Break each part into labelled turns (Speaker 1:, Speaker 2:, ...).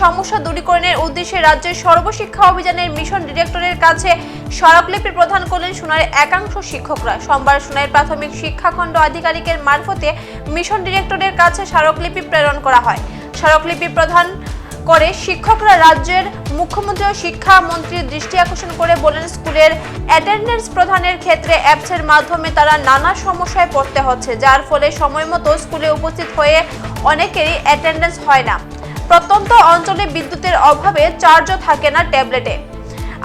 Speaker 1: সমস্যা দূরীকরণের উদ্দেশ্যে রাজ্যের সর্বশিক্ষা অভিযানের মিশন ডিরেক্টরের কাছে স্মারকলিপি প্রদান করলেন সোনার একাংশ শিক্ষকরা। সোমবার সোনার প্রাথমিক শিক্ষাখণ্ড আধিকারিকের মারফতে মিশন ডিরেক্টরের কাছে স্মারকলিপি প্রেরণ করা হয়। স্মারকলিপি প্রদান করে শিক্ষকরা রাজ্যের মুখ্যমন্ত্রী ও শিক্ষামন্ত্রীর দৃষ্টি আকর্ষণ করে বলেন, স্কুলের অ্যাটেন্ডেন্স প্রদানের ক্ষেত্রে অ্যাপসের মাধ্যমে তারা নানা সমস্যায় পড়তে হচ্ছে, যার ফলে সময় মতো স্কুলে উপস্থিত হয়ে অনেকেরই অ্যাটেন্ডেন্স হয় না। প্রত্যন্ত অঞ্চলে বিদ্যুতের অভাবে চার্জও থাকে না ট্যাবলেটে।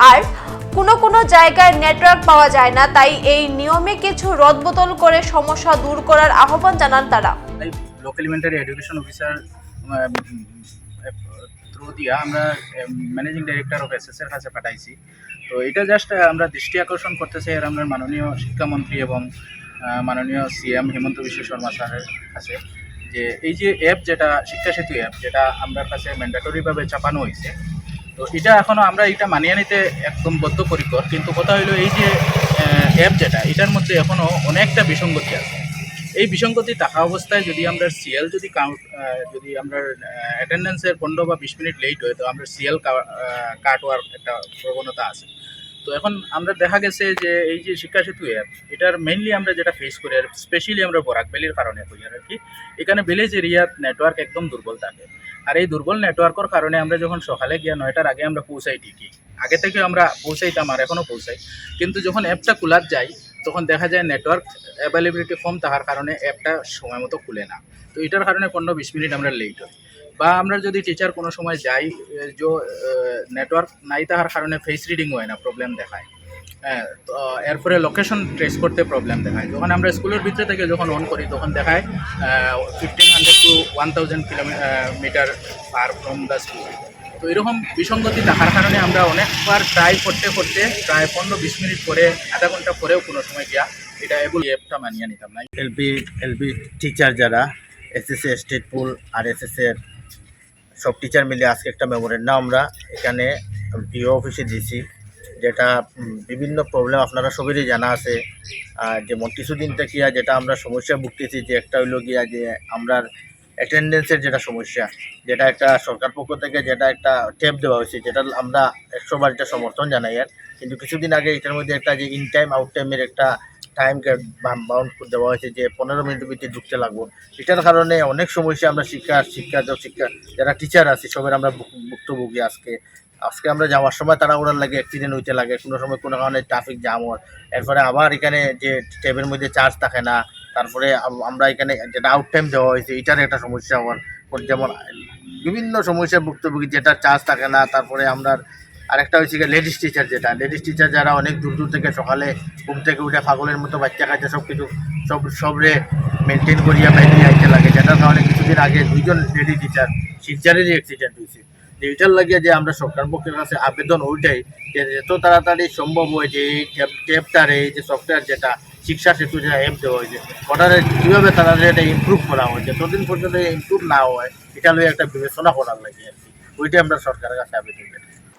Speaker 1: আর কোনো কোনো জায়গায় নেটওয়ার্ক পাওয়া যায় না, তাই এই নিয়মে কিছু রদবদল করে সমস্যা দূর করার আহ্বান জানান তারা।
Speaker 2: এডুকেশন অফিসার থ্রু আমরা ম্যানেজিং ডাইরেক্টর অফ এস কাছে পাঠাইছি। তো এটা জাস্ট আমরা দৃষ্টি আকর্ষণ করতে চাই আমরা মাননীয় শিক্ষামন্ত্রী এবং মাননীয় সিএম হেমন্ত বিশ্ব শর্মা স্যারের কাছে। যে এই যে অ্যাপ যেটা শিক্ষা সেতু অ্যাপ যেটা আমরা কাছে ম্যান্ডেটরিভাবে চাপানো হয়েছে, তো এটা এখনও আমরা এটা মানিয়ে নিতে একদম বদ্ধপরিকর, কিন্তু কথা হলো এই যে অ্যাপ যেটা, এটার মধ্যে এখনও অনেকটা বিসঙ্গতি আছে। এই বিসঙ্গতি থাকা অবস্থায় যদি আমরা সিএল যদি কাউন্ট যদি আমরা অ্যাটেন্ডেন্সের পনেরো বা বিশ মিনিট লেট হয়, তো আমরা সিএল কাট হওয়ার একটা প্রবণতা আছে। তো এখন আমরা দেখা গেছে যে এই যে শিক্ষা সেতু অ্যাপ এটার মেইনলি আমরা যেটা ফেস করি, আর স্পেশালি আমরা বরাক ভ্যালির কারণে করি আর কি, এখানে ভিলেজ এরিয়ার নেটওয়ার্ক একদম দুর্বল থাকে। আর এই দুর্বল নেটওয়ার্কের কারণে আমরা যখন সকালে গিয়ে নয়টার আগে আমরা পৌঁছাই ঠিকই, আগে থেকে আমরা পৌঁছাইতাম আর এখনও পৌঁছাই। কিন্তু যখন অ্যাপটা খোলার যাই তখন দেখা যায় নেটওয়ার্ক অ্যাভেলেবিলিটি কম থাকার কারণে অ্যাপটা সময় মতো খুলে না। তো এটার কারণে পনেরো বিশ মিনিট আমরা লেট হই। বা আমরা যদি টিচার কোনো সময় যাই যে নেটওয়ার্ক নাই তাহার কারণে ফেস রিডিং হয় না প্রবলেম দেখায়। হ্যাঁ তো, এরপরে লোকেশন ট্রেস করতে প্রবলেম দেখায়। যখন আমরা স্কুলের ভিতরে থেকে যখন অন করি, তখন দেখায় fifteen hundred to one thousand kilometre per from the school তো এরকম বিসঙ্গতি থাকার কারণে আমরা অনেকবার ট্রাই করতে করতে প্রায় পনেরো বিশ মিনিট পরে, আধা ঘণ্টা পরেও কোনো সময় গিয়া এটা এগুলো অ্যাপটা মানিয়ে নিতাম। না
Speaker 3: এলপি এলপি টিচার যারা এসএসসি স্টেট পুল আর এসএসএর সব টিচার মিলে আজকে একটা মেমোরেন্ডাম আমরা এখানে ডিও অফিসে দিয়েছি, যেটা বিভিন্ন প্রবলেম আপনারা সবেরই জানা আছে। যেমন কিছুদিন থেকে যেটা আমরা সমস্যা ভুগতেছি যে একটা হইল গিয়া যে আমরা অ্যাটেন্ডেন্সের যেটা সমস্যা, যেটা একটা সরকার পক্ষ থেকে যেটা একটা ট্যাপ দেওয়া হয়েছে, যেটা আমরা একশোবার এটা সমর্থন জানাই আর। কিন্তু কিছুদিন আগে এটার মধ্যে একটা যে ইন টাইম আউট টাইমের একটা টাইম বাউন্ড করে দেওয়া হয়েছে যে পনেরো মিনিটের ভিতরে ঢুকতে লাগবো। এটার কারণে অনেক সমস্যা আমরা শিক্ষা শিক্ষা শিক্ষা, যারা টিচার আছে সবের আমরা ভুক্তভোগী আজকে। আজকে আমরা যাওয়ার সময় তারা ওরার লাগে অ্যাক্সিডেন্ট হইতে লাগে, কোনো সময় কোনো কারণে ট্রাফিক জাম হয়। এরপরে আবার এখানে যে ট্যাবের মধ্যে চার্জ থাকে না, তারপরে আমরা এখানে যেটা আউট টাইম দেওয়া হয়েছে এটার একটা সমস্যা হওয়ার। যেমন বিভিন্ন সমস্যার ভুক্তভোগী, যেটা চার্জ থাকে না, তারপরে আমরা আরেকটা হচ্ছে লেডিস টিচার যেটা। লেডিস টিচার যারা অনেক দূর দূর থেকে সকালে ঘুম থেকে উঠে পাগলের মতো বাচ্চা কাচ্চা সব কিছু, সব, সবরে মেনটেন করিয়া বাইরে আইতে লাগে। যেটার কারণে কিছুদিন আগে দুইজন লেডি টিচার শিলচারেরই অ্যাক্সিডেন্ট হয়েছে। যে এটার লাগিয়ে যে আমরা সরকার পক্ষের কাছে আবেদন ওইটাই যে যত তাড়াতাড়ি সম্ভব হয় যে এই ট্যাব ট্যাবটার এই যে সফটওয়্যার যেটা, শিক্ষা সেতু যেটা অ্যাপ দেওয়া হয়েছে, ওটারে কীভাবে তাড়াতাড়ি এটা ইম্প্রুভ করা হয়, যতদিন পর্যন্ত ইমপ্রুভ না হয়, এটা লইয়ে একটা বিবেচনা করার লাগে আর কি। ওইটাই আমরা সরকারের কাছে আবেদন